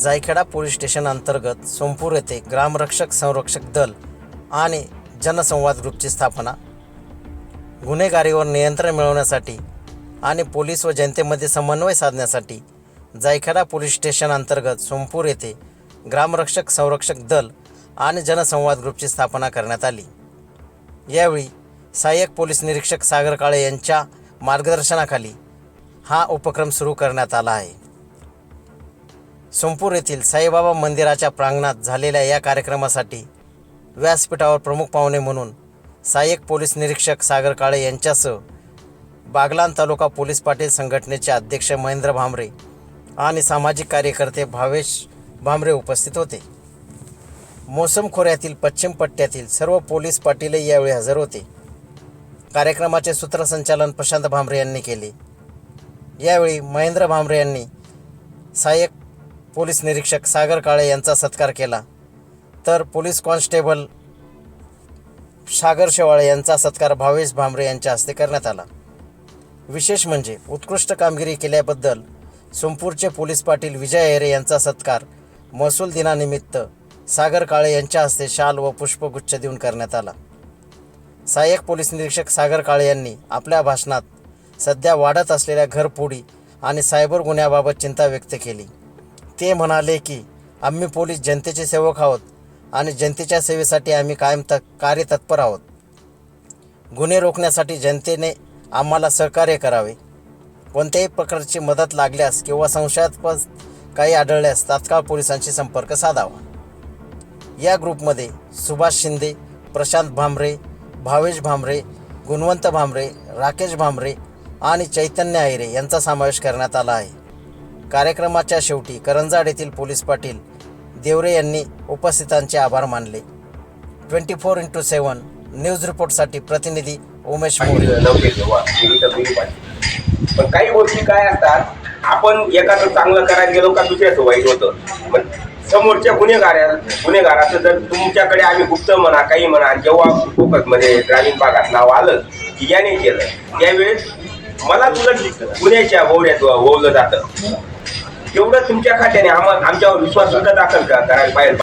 Jaykheda police station अंतर्गत सोमपूर येथे ग्रामरक्षक संरक्षक दल आणि जनसंवाद ग्रुपची स्थापना गुन्हेगारीवर नियंत्रण मिळवण्यासाठी आणि पोलीस व जनतेमध्ये समन्वय साधण्यासाठी जायखेडा पोलीस स्टेशन अंतर्गत सोमपूर येथे ग्रामरक्षक संरक्षक दल आणि जनसंवाद ग्रुपची स्थापना करण्यात आली. यावेळी सहाय्यक पोलीस निरीक्षक सागर काळे यांच्या मार्गदर्शनाखाली हा उपक्रम सुरू करण्यात आला आहे. सोमपूर येथील साईबाबा मंदिराच्या प्रांगणात झालेल्या या कार्यक्रमासाठी व्यासपीठावर प्रमुख पाहुणे म्हणून सहाय्यक पोलीस निरीक्षक सागर काळे यांच्यासह बागलान तालुका पोलीस पाटील संघटनेचे अध्यक्ष महेंद्र भांबरे आणि सामाजिक कार्यकर्ते भावेश भांबरे उपस्थित होते. मोसम खोऱ्यातील पश्चिम पट्ट्यातील सर्व पोलीस पाटीलही यावेळी हजर होते. कार्यक्रमाचे सूत्रसंचालन प्रशांत भांबरे यांनी केले. यावेळी महेंद्र भांबरे यांनी सहाय्यक पोलीस निरीक्षक सागर काळे यांचा सत्कार केला. तर पोलीस कॉन्स्टेबल सागर शेवाळे यांचा सत्कार भावेश भामरे यांच्या हस्ते करण्यात आला. विशेष म्हणजे उत्कृष्ट कामगिरी केल्याबद्दल सोमपूरचे पोलीस पाटील विजय अहिरे यांचा सत्कार महसूल दिनानिमित्त सागर काळे यांच्या हस्ते शाल व पुष्पगुच्छ देऊन करण्यात आला. सहाय्यक पोलीस निरीक्षक सागर काळे यांनी आपल्या भाषणात सध्या वाढत असलेल्या घरपोडी आणि सायबर गुन्ह्याबाबत चिंता व्यक्त केली. ते म्हणाले की आम्ही पोलीस जनतेचे सेवक आहोत आणि जनतेच्या सेवेसाठी आम्ही कायम त कार्यतत्पर आहोत. गुन्हे रोखण्यासाठी जनतेने आम्हाला सहकार्य करावे. कोणत्याही प्रकारची मदत लागल्यास किंवा संशयास्पद काही आढळल्यास तात्काळ पोलिसांशी संपर्क साधावा. या ग्रुपमध्ये सुभाष शिंदे प्रशांत भांबरे भावेश भांबरे गुणवंत भांबरे राकेश भांबरे आणि चैतन्य आहिरे यांचा समावेश करण्यात आला आहे. कार्यक्रमाच्या शेवटी करंजाड येथील पोलीस पाटील देवरे यांनी उपस्थितांचे आभार मानले. Twenty four into seven news रिपोर्टसाठी प्रतिनिधी उमेश नव्हते तेव्हा बिल पाहिजे पण काही गोष्टी काय असतात आपण एखादं चांगलं करायला गेलो का दुसऱ्याचं वाईट होतं. पण समोरच्या गुन्हेगाऱ्या गुन्हेगाराचं जर तुमच्याकडे आम्ही गुप्त म्हणा काही म्हणा जेव्हा फोकसमध्ये ग्रामीण भागात नाव आलं की याने केलं त्यावेळेस मला तुला गुन्ह्याच्या भोवऱ्यात ओवलं जातं. तेवढं तुमच्या खात्याने आम्हाला आमच्यावर विश्वास सुद्धा दाखल करायला पाहिजे.